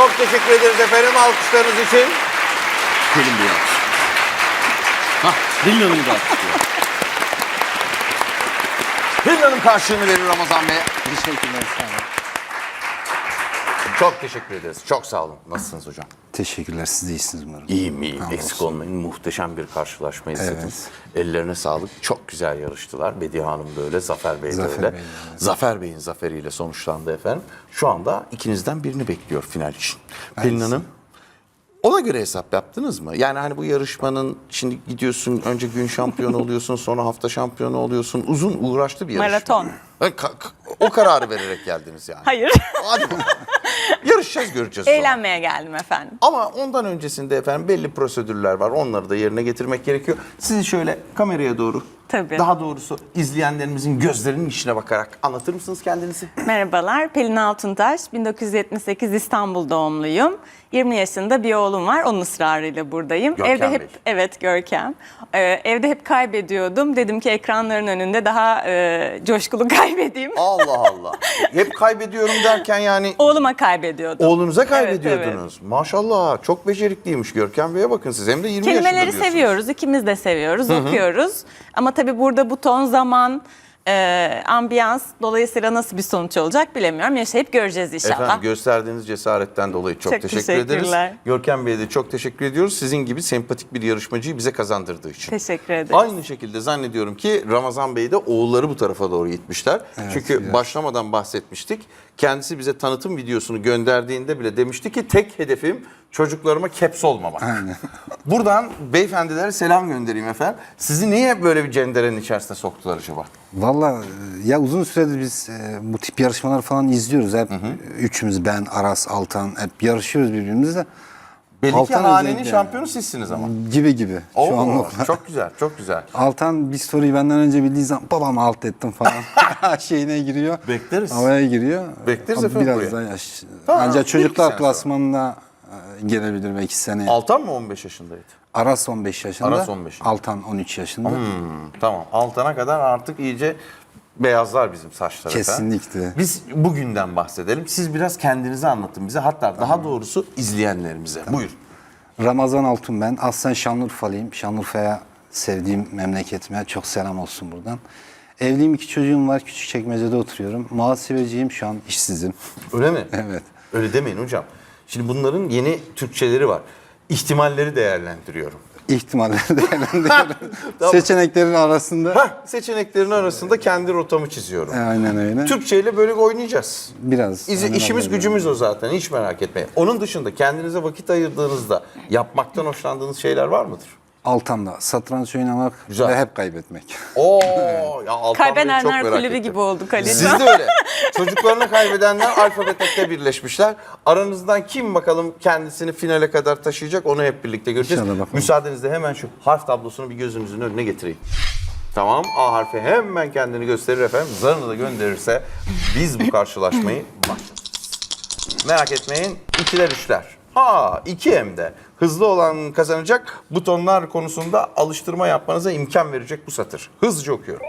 Çok teşekkür ederiz efendim alkışlarınız için. Gelin bir alkış. Hah, Pelin Hanım'ı da alkışlıyor. Pelin Hanım karşılığını verir Ramazan Bey. Teşekkürler. Çok teşekkür ederiz. Çok sağ olun. Nasılsınız hocam? Teşekkürler siz de iyisiniz umarım. İyiyim iyiyim. Hamdolsun. Eksik olmayın. Muhteşem bir karşılaşma izledim. Evet. Ellerine sağlık. Çok güzel yarıştılar. Bediye Hanım da öyle, Zafer Bey de Zafer öyle. Bey de, evet. Zafer Bey'in zaferiyle sonuçlandı efendim. Şu anda ikinizden birini bekliyor final için. Pelin Hanım. Ona göre hesap yaptınız mı? Yani hani bu yarışmanın şimdi gidiyorsun önce gün şampiyonu oluyorsun sonra hafta şampiyonu oluyorsun. Uzun uğraşlı bir yarışma. Maraton. O kararı vererek geldiniz yani. Hayır. Hadi. Yarışacağız göreceğiz. sonra. Eğlenmeye geldim efendim. Ama ondan öncesinde efendim belli prosedürler var. Onları da yerine getirmek gerekiyor. Sizi şöyle kameraya doğru. Tabii. Daha doğrusu izleyenlerimizin gözlerinin içine bakarak anlatır mısınız kendinizi? Merhabalar, Pelin Altuntaş. 1978 İstanbul doğumluyum. 20 yaşında bir oğlum var. Onun ısrarıyla buradayım. Görkem evde hep Bey. evet Görkem. Ee, evde hep kaybediyordum. Dedim ki ekranların önünde daha e, coşkulu kaybedeyim. Allah Allah. Hep kaybediyorum derken yani Oğluma kaybediyordum. oğlunuza Evet, kaybediyordunuz. Maşallah çok becerikliymiş Görkem Bey'e bakın siz. Hem de 20 yaşında Kelimeleri seviyoruz, ikimiz de seviyoruz, okuyoruz. Ama tabii burada bu ton zaman, e, ambiyans dolayısıyla nasıl bir sonuç olacak bilemiyorum. Yaşayıp göreceğiz inşallah. Efendim gösterdiğiniz cesaretten dolayı çok, Çok teşekkür ederiz. Görkem Bey'e de çok teşekkür ediyoruz. Sizin gibi sempatik bir yarışmacıyı bize kazandırdığı için. Teşekkür ederim. Aynı şekilde zannediyorum ki Ramazan Bey de oğulları bu tarafa doğru gitmişler. Çünkü biraz. başlamadan bahsetmiştik. Kendisi bize tanıtım videosunu gönderdiğinde bile demişti ki tek hedefim çocuklarıma caps olmamak. Buradan beyefendilere selam göndereyim efendim. Sizi niye böyle bir cenderenin içerisine soktular acaba? Valla ya uzun süredir biz e, bu tip yarışmalar falan izliyoruz. Hep e, üçümüz ben, Aras, Altan hep yarışıyoruz birbirimizle. Altan hanenin özellikle. şampiyonu sizsiniz ama. Gibi gibi. Şu Oo, anlıkla. çok güzel, çok güzel. Altan bir soruyu benden önce bildiği zaman babam alt ettim falan şeyine giriyor. Bekleriz. Havaya giriyor. Bekleriz efendim Biraz buraya. da yaş. Tamam, Ancak çocuklar sonra. Klasmanına e, gelebilir belki seneye. Altan mı 15 yaşındaydı? Aras 15 yaşında. Aras 15 yaşında. Altan 13 yaşında. Hmm, tamam. Altana kadar artık iyice beyazlar bizim saçlar. efendim. Kesinlikle. Biz bugünden bahsedelim. Siz biraz kendinizi anlatın bize. Hatta daha doğrusu izleyenlerimize. Buyur. Ramazan Altun ben. Aslen Şanlıurfalıyım. Şanlıurfa'ya sevdiğim memleketime çok selam olsun buradan. Evliyim, iki çocuğum var. Küçükçekmece'de oturuyorum. Muhasebeciyim, şu an işsizim. Öyle mi? Evet. Öyle demeyin hocam. Şimdi bunların yeni Türkçeleri var. İhtimalleri değerlendiriyorum. İhtimalleri değerlendiriyorum. Tamam. Seçeneklerin arasında. Hah, seçeneklerin arasında kendi rotamı çiziyorum. Aynen öyle. Türkçe ile böyle oynayacağız. Biraz. Aynen işimiz öyle. gücümüz o zaten hiç merak etmeyin. Onun dışında kendinize vakit ayırdığınızda yapmaktan hoşlandığınız şeyler var mıdır? Altan'da satranç oynamak Güzel. ve hep kaybetmek. Oo, ya Altan Bey'i çok Kaybedenler merak kulübü ettim. gibi olduk Ali. Siz de öyle. Çocuklarını kaybedenler alfabetekte birleşmişler. Aranızdan kim bakalım kendisini finale kadar taşıyacak onu hep birlikte göreceğiz. İnşallah bakalım. Müsaadenizle hemen şu harf tablosunu bir gözünüzün önüne getireyim. Tamam A harfi hemen kendini gösterir efendim. Zarını da gönderirse biz bu karşılaşmayı başlatırız. Merak etmeyin ikiler üçler. Ha iki hem de. Hızlı olan kazanacak. Butonlar konusunda alıştırma yapmanıza imkan verecek bu satır. Hızlıca okuyorum.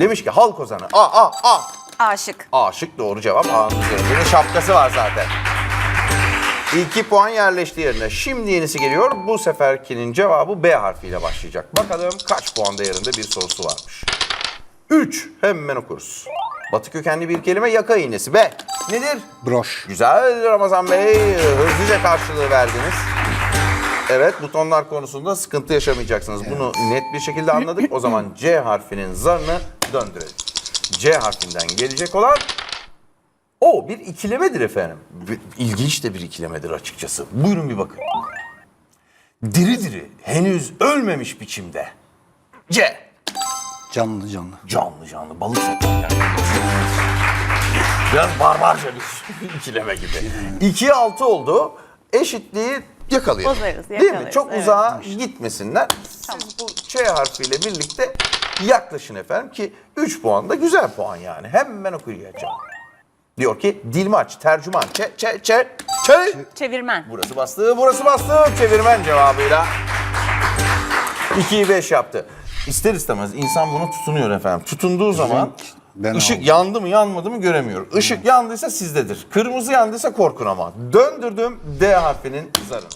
Demiş ki halk ozanı. A A A. Aşık. Aşık doğru cevap. A'nın üzerinde de şapkası var zaten. İki puan yerleşti yerine. Şimdi yenisi geliyor. Bu seferkinin cevabı B harfiyle başlayacak. Bakalım kaç puan değerinde bir sorusu varmış. 3. Hemen okuruz. Batı kökenli bir kelime yaka iğnesi. B. Nedir? Broş. Güzel Ramazan Bey. Hızlıca karşılığı verdiniz. Evet butonlar konusunda sıkıntı yaşamayacaksınız. Bunu net bir şekilde anladık. O zaman C harfinin zarını döndürelim. C harfinden gelecek olan o bir ikilemedir efendim. İlginç de bir ikilemedir açıkçası. Buyurun bir bakın. Diri diri, henüz ölmemiş biçimde. C. Canlı canlı. Canlı canlı balık satan yani. Biraz barbarca bir ikileme gibi. 2'ye 6 oldu. Eşitliği yakalayalım. Bozarız, Değil mi? yakalarız, Çok evet. uzağa gitmesinler. Siz bu Ç harfiyle birlikte yaklaşın efendim ki 3 puan da güzel puan yani. Hemen okuyacağım. Diyor ki dilmaç, tercüman, çe, çe, çe, çe. Çevirmen. Burası bastı, burası bastı. Çevirmen cevabıyla 2'yi 5 yaptı. İster istemez insan buna tutunuyor efendim. Tutunduğu zaman Ben Işık aldım. yandı mı yanmadı mı göremiyorum. Işık yandıysa sizdedir. Kırmızı yandıysa korkun ama. Döndürdüm D harfinin zarını.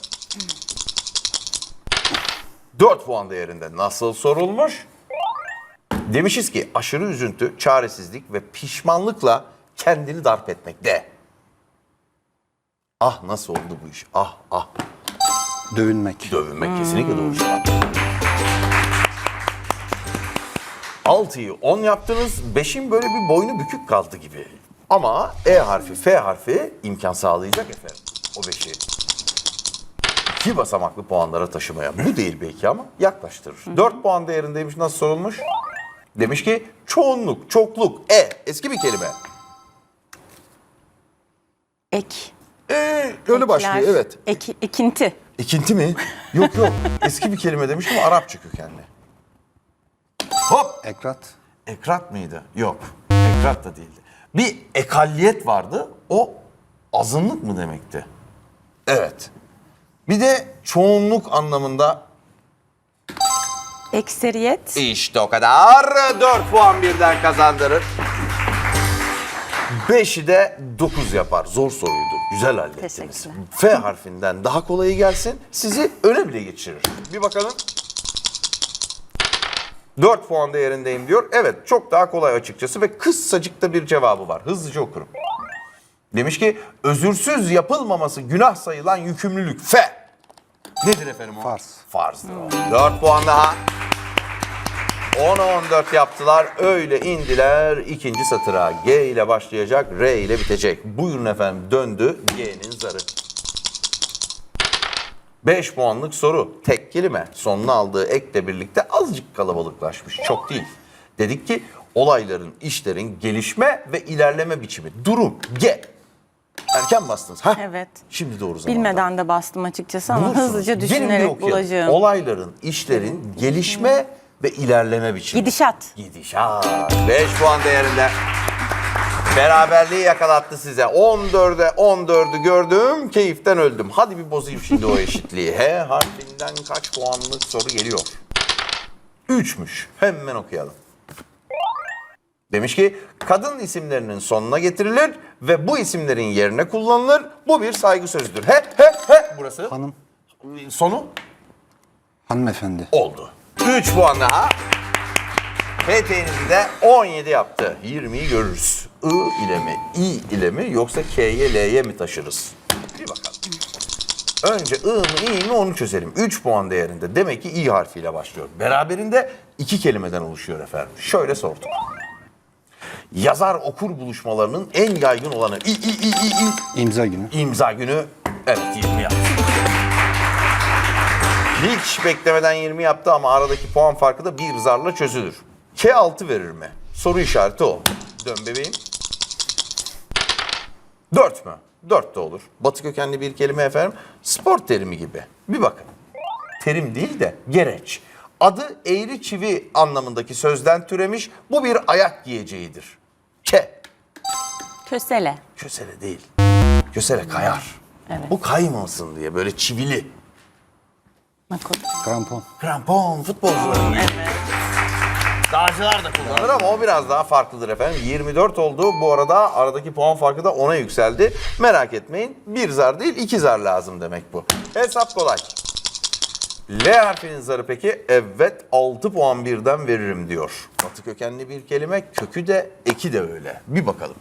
4 puan değerinde nasıl sorulmuş? Demişiz ki aşırı üzüntü, çaresizlik ve pişmanlıkla kendini darp etmek. D. Ah nasıl oldu bu iş? Ah ah. Dövünmek. Dövünmek kesinlikle doğru cevap. 6'yı 10 yaptınız. 5'in böyle bir boynu bükük kaldı gibi. Ama E harfi, F harfi imkan sağlayacak efendim. O 5'i. İki basamaklı puanlara taşımaya. Bu değil belki ama yaklaştırır. 4 puan değerindeymiş. Nasıl sorulmuş? Demiş ki çoğunluk, çokluk, E. Eski bir kelime. Ek. E öyle başlıyor ekler, evet. Ek, ekinti. İkinti mi? Yok yok. Eski bir kelime demiştim Arapça kökenli. Hop! Ekrat. Ekrat mıydı? Yok. Ekrat da değildi. Bir ekalliyet vardı. O azınlık mı demekti? Evet. Bir de çoğunluk anlamında Ekseriyet. işte o kadar. 4 puan birden kazandırır. 5'i de 9 yapar. Zor soruydu. Güzel hallettiniz. Teşekkürler. F harfinden daha kolayı gelsin. Sizi öne bile geçirir. Bir bakalım. 4 puan değerindeyim diyor. Evet çok daha kolay açıkçası ve kıssacık da bir cevabı var. Hızlıca okurum. Demiş ki özürsüz yapılmaması günah sayılan yükümlülük. F. Nedir efendim o? Farz. Farzdır o. 4 puan daha. 10'a 14 yaptılar. Öyle indiler ikinci satıra. G ile başlayacak, R ile bitecek. Buyurun efendim döndü G'nin zarı. 5 puanlık soru. Tek kelime. Sonuna aldığı ekle birlikte azıcık kalabalıklaşmış. Çok değil. Dedik ki olayların, işlerin gelişme ve ilerleme biçimi. Durum. G. Erken bastınız. Hah. Evet. Şimdi doğru zamanda. Bilmeden de bastım açıkçası ama Bulursunuz. hızlıca düşünerek bulacağım. Olayların, işlerin gelişme ve ilerleme biçimi. Gidişat. Gidişat. 5 puan değerinde. Beraberliği yakalattı size. 14'e 14'ü gördüm. Keyiften öldüm. Hadi bir bozayım şimdi o eşitliği. H harfinden kaç puanlık soru geliyor? 3'müş. Hemen okuyalım. Demiş ki kadın isimlerinin sonuna getirilir ve bu isimlerin yerine kullanılır. Bu bir saygı sözüdür. He he he. Burası Hanım. sonu Hanımefendi. oldu. 3 puan daha. PT'nizi de 17 yaptı. 20'yi görürüz. I ile mi, I ile mi yoksa K'ye, L'ye mi taşırız? Bir bakalım. Önce I mı, İ mi onu çözelim. 3 puan değerinde. Demek ki İ harfiyle başlıyor. Beraberinde iki kelimeden oluşuyor efendim. Şöyle sorduk. Yazar okur buluşmalarının en yaygın olanı İ, İ, İ, İ, İ. İmza günü. İmza günü evet 20 yaptı. Hiç beklemeden 20 yaptı ama aradaki puan farkı da bir zarla çözülür. K 6 verir mi? Soru işareti o. Dön bebeğim. 4 mü? 4 de olur. Batı kökenli bir kelime efendim. Spor terimi gibi. Bir bakın. Terim değil de gereç. Adı eğri çivi anlamındaki sözden türemiş. Bu bir ayak giyeceğidir. K. Kösele. Kösele değil. Kösele kayar. Evet. Bu kaymasın diye böyle çivili. Makul. Krampon. Krampon futbolcuların evet. Dağcılar da kullanır ama o biraz daha farklıdır efendim. 24 oldu. Bu arada aradaki puan farkı da 10'a yükseldi. Merak etmeyin. Bir zar değil iki zar lazım demek bu. Hesap kolay. L harfinin zarı peki? Evet 6 puan birden veririm diyor. Batı kökenli bir kelime. Kökü de eki de öyle. Bir bakalım.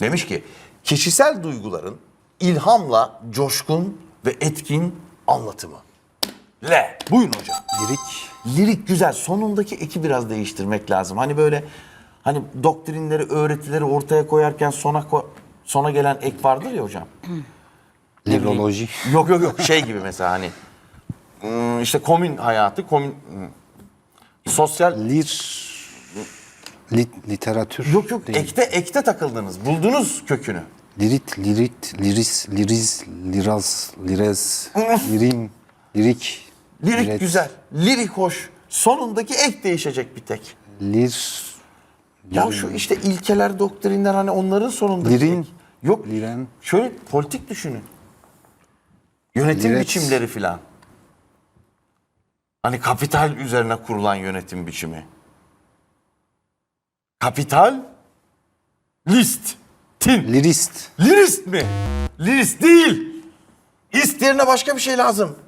Demiş ki kişisel duyguların ilhamla coşkun ve etkin anlatımı. L. Buyurun hocam. Lirik. Lirik güzel. Sonundaki eki biraz değiştirmek lazım. Hani böyle hani doktrinleri, öğretileri ortaya koyarken sona ko- sona gelen ek vardır ya hocam. Liroloji. Yok yok yok şey gibi mesela hani hmm, işte komün hayatı, komün hmm, sosyal Lir. Lit, literatür. Yok yok değil. ekte ekte takıldınız. Buldunuz kökünü. Lirit, lirit, liris, liriz, liraz, lirez, lirim, lirik. Lirik liret, güzel. Lirik hoş. Sonundaki ek değişecek bir tek. Lir, Ya şu işte ilkeler, doktrinler hani onların sonundaki Lirin. Yok. liren. Şöyle politik düşünün. Yönetim Liret. biçimleri filan. Hani kapital üzerine kurulan yönetim biçimi. Kapital list. Tin. Lirist. Lirist mi? Lirist değil. İst yerine başka bir şey lazım.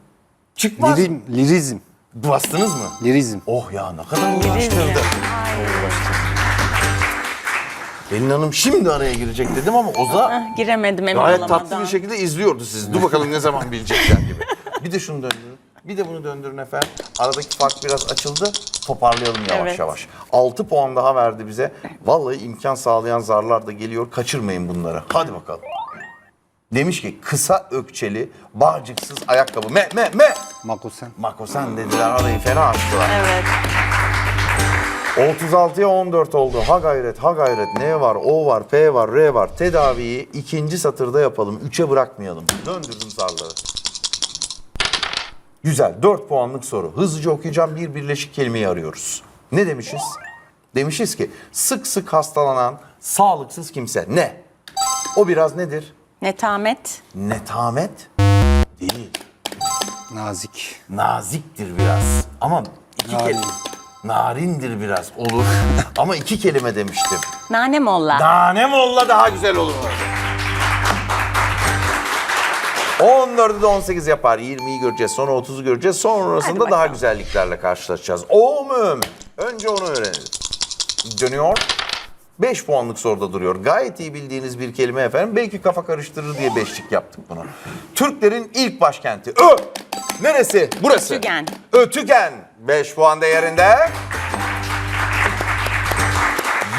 Çıkmaz. Lirim, lirizm. Bastınız mı? Lirizm. Oh ya ne kadar uğraştırdı. Pelin Hanım şimdi araya girecek dedim ama Oza Ah, giremedim emin gayet olamadan. tatlı bir şekilde izliyordu sizi. Dur bakalım ne zaman bilecekler gibi. Bir de şunu döndürün. Bir de bunu döndürün efendim. Aradaki fark biraz açıldı. Toparlayalım yavaş Evet. yavaş. 6 puan daha verdi bize. Vallahi imkan sağlayan zarlar da geliyor. Kaçırmayın bunları. Hadi bakalım. Demiş ki kısa ökçeli, bağcıksız ayakkabı. Me me me. Makosen. Makosen dediler arayı fena açtılar. Evet. 36'ya 14 oldu. Ha gayret, ha gayret. N var, O var, P var, R var. Tedaviyi ikinci satırda yapalım. 3'e bırakmayalım. Döndürdüm zarları. Güzel. 4 puanlık soru. Hızlıca okuyacağım. Bir birleşik kelimeyi arıyoruz. Ne demişiz? Demişiz ki sık sık hastalanan sağlıksız kimse. Ne? O biraz nedir? Netamet. Netamet değil. Nazik. Naziktir biraz. Ama iki Narin. kelime. Narindir biraz. Olur. Ama iki kelime demiştim. Nane molla. Tane molla daha güzel olur. 14'ü de 18 yapar. 20'yi göreceğiz. Sonra 30'u göreceğiz. Sonrasında daha güzelliklerle karşılaşacağız. O mu? Önce onu öğrenelim. Dönüyor. 5 puanlık soruda duruyor. Gayet iyi bildiğiniz bir kelime efendim. Belki kafa karıştırır diye beşlik yaptık bunu. Türklerin ilk başkenti. Ö. Neresi? Burası. Ötügen. Ötügen. 5 puan değerinde.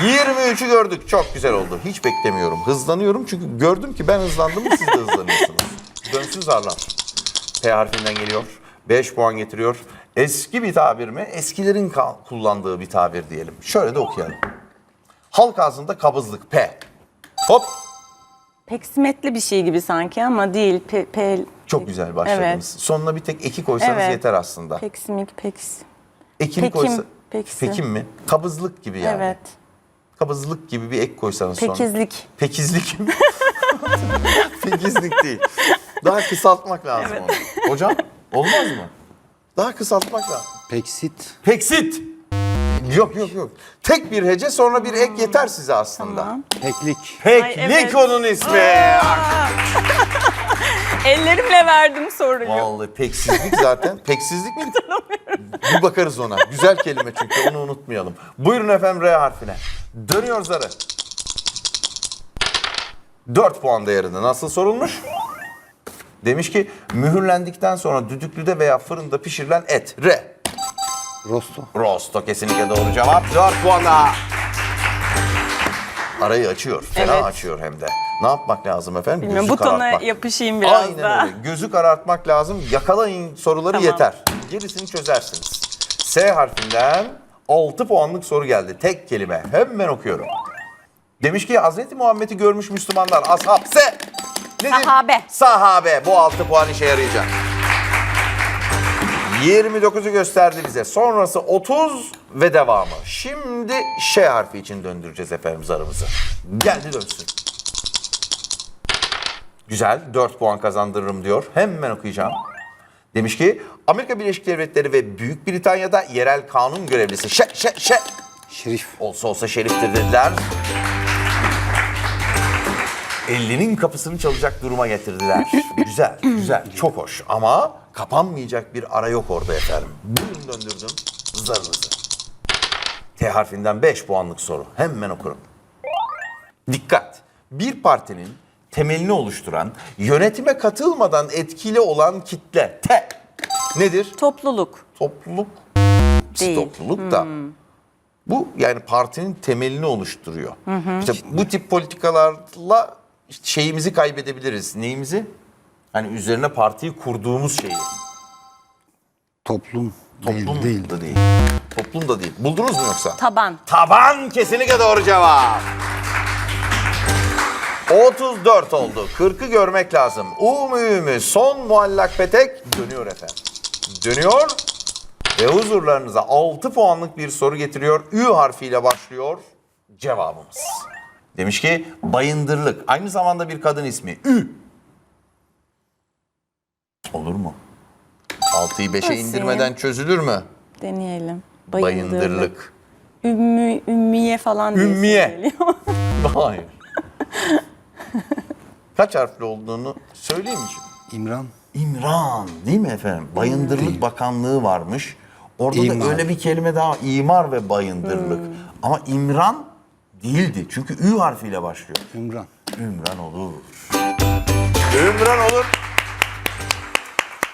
23'ü gördük. Çok güzel oldu. Hiç beklemiyorum. Hızlanıyorum çünkü gördüm ki ben hızlandım mı siz de hızlanıyorsunuz. Dönsün zarlar. P harfinden geliyor. 5 puan getiriyor. Eski bir tabir mi? Eskilerin kullandığı bir tabir diyelim. Şöyle de okuyalım. Halk ağzında kabızlık. P. Hop. Peksimetli bir şey gibi sanki ama değil. Pe, pe- Çok güzel başladınız. Evet. Sonuna bir tek eki koysanız Evet. yeter aslında. Peksimik, peks. Ekini Pekim, koysa... peksi. Pekim mi? Kabızlık gibi yani. Evet. Kabızlık gibi bir ek koysanız sonra. Pekizlik. Pekizlik mi? Pekizlik değil. Daha kısaltmak lazım onu. Hocam olmaz mı? Daha kısaltmak lazım. Peksit. Peksit. Yok yok yok. Tek bir hece sonra bir ek yeter size aslında. Tamam. Peklik. Peklik Ay, evet. onun ismi. Ellerimle verdim soruyu. Vallahi peksizlik zaten. Peksizlik mi? Bir bakarız ona. Güzel kelime çünkü onu unutmayalım. Buyurun efendim R harfine. Dönüyor zarı. 4 puan değerinde. Nasıl sorulmuş? Demiş ki mühürlendikten sonra düdüklüde veya fırında pişirilen et. R. Rosto. Rosto kesinlikle doğru cevap. 4 puan daha. Arayı açıyor. Fena Evet. açıyor hem de. Ne yapmak lazım efendim? Bilmiyorum, Gözü butona karartmak. yapışayım biraz Aynen daha. öyle. Gözü karartmak lazım. Yakalayın soruları Tamam. yeter. Gerisini çözersiniz. S harfinden 6 puanlık soru geldi. Tek kelime. Hemen okuyorum. Demiş ki Hazreti Muhammed'i görmüş Müslümanlar. Ashab. S. Nedir? Sahabe. Sahabe. Bu 6 puan işe yarayacak. 29'u gösterdi bize. Sonrası 30 ve devamı. Şimdi Ş harfi için döndüreceğiz efendim zarımızı. Geldi dönsün. Güzel. 4 puan kazandırırım diyor. Hemen okuyacağım. Demiş ki Amerika Birleşik Devletleri ve Büyük Britanya'da yerel kanun görevlisi şe şe şe Şerif. olsa olsa şeriftir dediler. 50'nin kapısını çalacak duruma getirdiler. güzel, güzel, çok hoş ama kapanmayacak bir ara yok orada efendim. Buyurun döndürdüm zarınızı. T harfinden 5 puanlık soru. Hemen okurum. Dikkat! Bir partinin temelini oluşturan, yönetime katılmadan etkili olan kitle. T. Nedir? Topluluk. Topluluk. Değil. Topluluk da. Bu yani partinin temelini oluşturuyor. İşte bu tip politikalarla şeyimizi kaybedebiliriz. Neyimizi? Hani üzerine partiyi kurduğumuz şeyi. Toplum. Toplum Değil, değil. da değil. Toplum da değil. Buldunuz mu yoksa? Taban. Taban kesinlikle doğru cevap. 34 oldu. 40'ı görmek lazım. U mu Ü mü? Son muallak petek dönüyor efendim. Dönüyor ve huzurlarınıza 6 puanlık bir soru getiriyor. Ü harfiyle başlıyor cevabımız. Demiş ki bayındırlık. Aynı zamanda bir kadın ismi. Ü. Olur mu? 6'yı 5'e Nasıl indirmeden çözülür mü? Deneyelim. Bayındırlık. Ümmü, ümmiye falan diye Ümmiye. geliyor. Hayır. Kaç harfli olduğunu söyleyeyim mi şimdi? İmran. İmran değil mi efendim? Bayındırlık Bakanlığı varmış. Orada da İmar. öyle bir kelime daha imar ve bayındırlık. Ama İmran değildi. Çünkü Ü harfiyle başlıyor. İmran. Ümran olur. Ümran olur.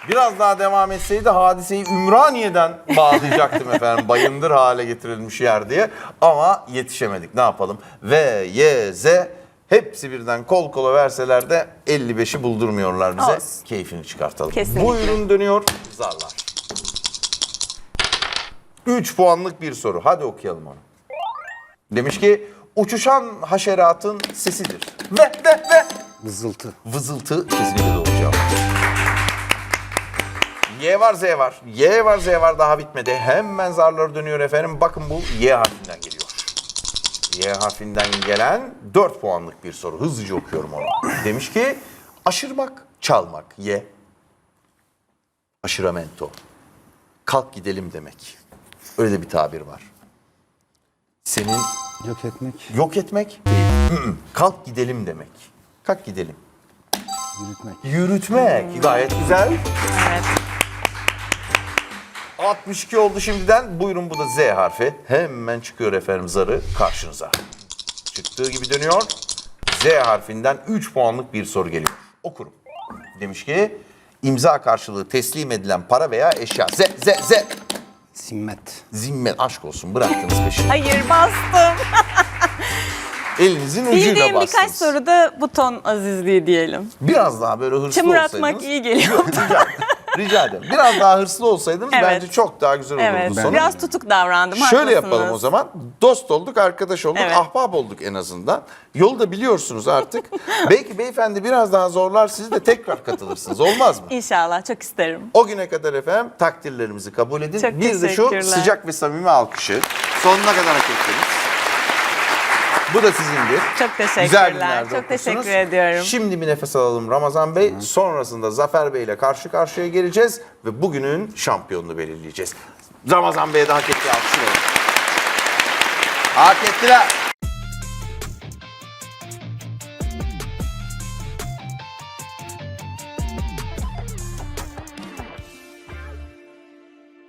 Biraz daha devam etseydi hadiseyi Ümraniye'den bağlayacaktım efendim. Bayındır hale getirilmiş yer diye. Ama yetişemedik. Ne yapalım? V, Y, Z hepsi birden kol kola verseler de 55'i buldurmuyorlar bize. Olsun. Keyfini çıkartalım. Kesinlikle. Buyurun dönüyor zarlar. 3 puanlık bir soru. Hadi okuyalım onu. Demiş ki uçuşan haşeratın sesidir. Ve ve ve Vızıltı. vızıltı kesinlikle doğru cevap. Y var Z var. Y var Z var daha bitmedi. Hemen zarları dönüyor efendim. Bakın bu Y harfinden geliyor. Y harfinden gelen 4 puanlık bir soru. Hızlıca okuyorum onu. Demiş ki aşırmak, çalmak. Y. Aşıramento. Kalk gidelim demek. Öyle de bir tabir var. Senin Yok etmek. yok etmek, Hı-hı. kalk gidelim demek. Kalk gidelim. Yürütmek. Yürütmek. Gayet güzel. evet. 62 oldu şimdiden. Buyurun bu da Z harfi. Hemen çıkıyor efendim zarı karşınıza. Çıktığı gibi dönüyor. Z harfinden 3 puanlık bir soru geliyor. Okurum. Demiş ki imza karşılığı teslim edilen para veya eşya. Z, Z, Z. Zimmet. Zimmet aşk olsun bıraktınız peşini. Hayır bastım. Elinizin ucuyla Bildiğim bastınız. birkaç soruda buton azizliği diyelim. Biraz daha böyle hırslı Çamur olsaydınız. atmak iyi geliyor. Yok, rica ederim. Rica ederim. Biraz daha hırslı olsaydınız Evet. bence çok daha güzel olurdu Evet. sonu. Biraz tutuk davrandım. Şöyle haklısınız. yapalım o zaman. Dost olduk, arkadaş olduk, Evet. ahbap olduk en azından. Yolu da biliyorsunuz artık. Belki beyefendi biraz daha zorlar sizi de tekrar katılırsınız. Olmaz mı? İnşallah çok isterim. O güne kadar efendim takdirlerimizi kabul edin. Çok Bir de şu teşekkürler. sıcak ve samimi alkışı sonuna kadar hak ettiniz. Bu da sizindir. Çok teşekkürler. Güzel günlerde Çok okursunuz. teşekkür ediyorum. Şimdi bir nefes alalım Ramazan Bey. Sonrasında Zafer Bey ile karşı karşıya geleceğiz ve bugünün şampiyonunu belirleyeceğiz. Ramazan Bey'e de hak ettiği alkışı verin. Hak ettiler.